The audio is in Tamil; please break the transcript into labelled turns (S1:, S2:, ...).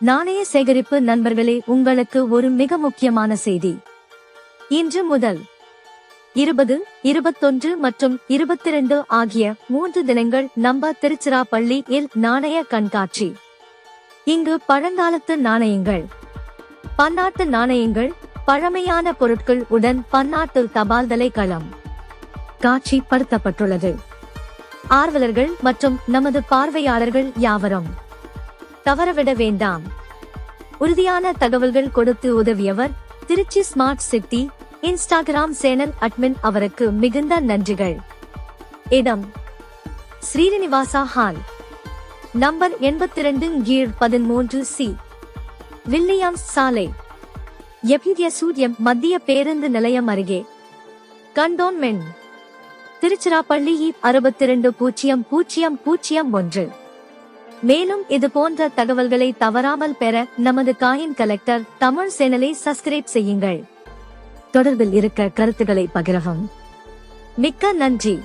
S1: நாணய சேகரிப்பு நண்பர்களே உங்களுக்கு ஒரு மிக முக்கியமான செய்தி. இன்று முதல் இருபது இருபத்தொன்று மற்றும் இருபத்திரண்டு ஆகிய மூன்று தினங்கள் நம்ப திருச்சிராப்பள்ளி இல் நாணய கண்காட்சி. இங்கு பழங்காலத்து நாணயங்கள். பன்னாட்டு நாணயங்கள் பழமையான பொருட்கள் உடன் பன்னாட்டு தபால்தலை களம் காட்சிப்படுத்தப்பட்டுள்ளது. ஆர்வலர்கள் மற்றும் நமது பார்வையாளர்கள் யாவரும் தவறவிட வேண்டாம். உறுதியான தகவல்கள் கொடுத்து உதவியவர் Trichy smart city Instagram channel admin அவருக்கு மிகுந்த நன்றிகள். இடம் ஸ்ரீனிவாசா ஹால். நம்பர் எண்பத்தி ரெண்டு கீழ் பதிமூன்று சி வில்லியம்ஸ் சாலை. எபிதிய சூரியம் மத்திய பேருந்து நிலையம் அருகே. கண்டோன்மெண்ட் திருச்சிராப்பள்ளி அறுபத்தி ரெண்டு பூஜ்ஜியம் பூஜ்ஜியம் பூஜ்ஜியம் ஒன்று. மேலும் இது போன்ற தகவல்களை தவறாமல் பெற நமது காயின் கலெக்டர் தமிழ் சேனலை சப்ஸ்கிரைப் செய்யுங்கள். தொடர்பில் இருக்க கருத்துக்களை பகிரவும். மிக்க நன்றி.